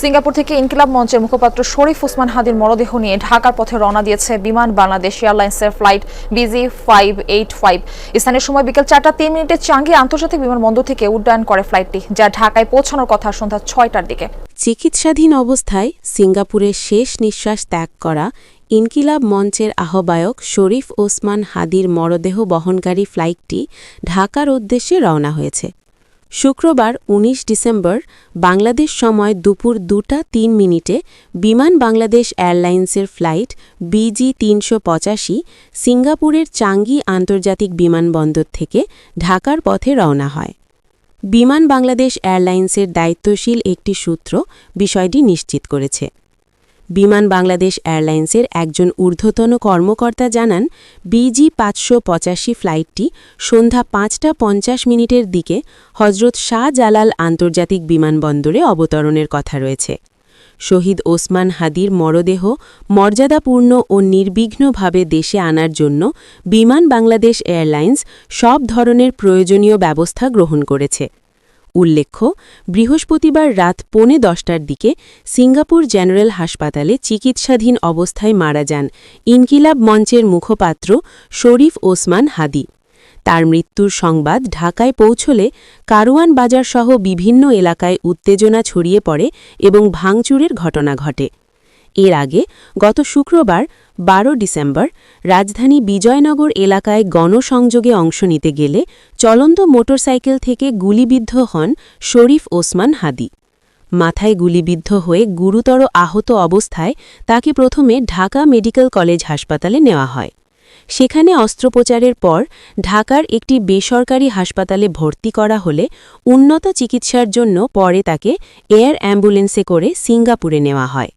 Singapore থেকে ইনকিলাব মঞ্চের মুখপাত্র শরীফ ওসমান হাদির মরদেহ নিয়ে ঢাকার পথে রওনা দিয়েছে বিমান বাংলাদেশ এয়ারলাইন্সের flight BG five eight five. স্থানীয় সময় বিকেল চারটা তিন মিনিটে চাঙ্গি আন্তর্জাতিক বিমানবন্দর থেকে উড্ডয়ন করে ফ্লাইটটি, যা ঢাকায় পৌঁছানোর কথা সন্ধ্যা ছয়টার দিকে। চিকিৎসাধীন অবস্থায় সিঙ্গাপুরের শেষ নিঃশ্বাস ত্যাগ করা ইনকিলাব মঞ্চের আহ্বায়ক শরীফ ওসমান হাদির মরদেহ বহনকারী ফ্লাইটটি ঢাকার উদ্দেশ্যে রওনা হয়েছে। শুক্রবার ১৯ ডিসেম্বর বাংলাদেশ সময় দুপুর দুটা তিন মিনিটে বিমান বাংলাদেশ এয়ারলাইন্সের ফ্লাইট বিজি তিনশো পঁচাশি সিঙ্গাপুরের চাঙ্গি আন্তর্জাতিক বিমানবন্দর থেকে ঢাকার পথে রওনা হয়। বিমান বাংলাদেশ এয়ারলাইন্সের দায়িত্বশীল একটি সূত্র বিষয়টি নিশ্চিত করেছে। বিমান বাংলাদেশ এয়ারলাইন্সের একজন ঊর্ধ্বতন কর্মকর্তা জানান, বিজি পাঁচশো পঁচাশি ফ্লাইটটি সন্ধ্যা পাঁচটা পঞ্চাশ মিনিটের দিকে হজরত শাহ জালাল আন্তর্জাতিক বিমানবন্দরে অবতরণের কথা রয়েছে। শহীদ ওসমান হাদির মরদেহ মর্যাদাপূর্ণ ও নির্বিঘ্নভাবে দেশে আনার জন্য বিমান বাংলাদেশ এয়ারলাইন্স সব ধরনের প্রয়োজনীয় ব্যবস্থা গ্রহণ করেছে। উল্লেখ্য, বৃহস্পতিবার রাত পৌনে দশটার দিকে সিঙ্গাপুর জেনারেল হাসপাতালে চিকিৎসাধীন অবস্থায় মারা যান ইনকিলাব মঞ্চের মুখপাত্র শরীফ ওসমান হাদি। তার মৃত্যুর সংবাদ ঢাকায় পৌঁছলে কারওয়ান বাজারসহ বিভিন্ন এলাকায় উত্তেজনা ছড়িয়ে পড়ে এবং ভাঙচুরের ঘটনা ঘটে। এর আগে গত শুক্রবার, বারো ডিসেম্বর, রাজধানী বিজয়নগর এলাকায় গণসংযোগে অংশ নিতে গেলে চলন্ত মোটরসাইকেল থেকে গুলিবিদ্ধ হন শরীফ ওসমান হাদি। মাথায় গুলিবিদ্ধ হয়ে গুরুতর আহত অবস্থায় তাকে প্রথমে ঢাকা মেডিকেল কলেজ হাসপাতালে নেওয়া হয়। সেখানে অস্ত্রোপচারের পর ঢাকার একটি বেসরকারি হাসপাতালে ভর্তি করা হলে উন্নত চিকিৎসার জন্য পরে তাকে এয়ার অ্যাম্বুলেন্সে করে সিঙ্গাপুরে নেওয়া হয়।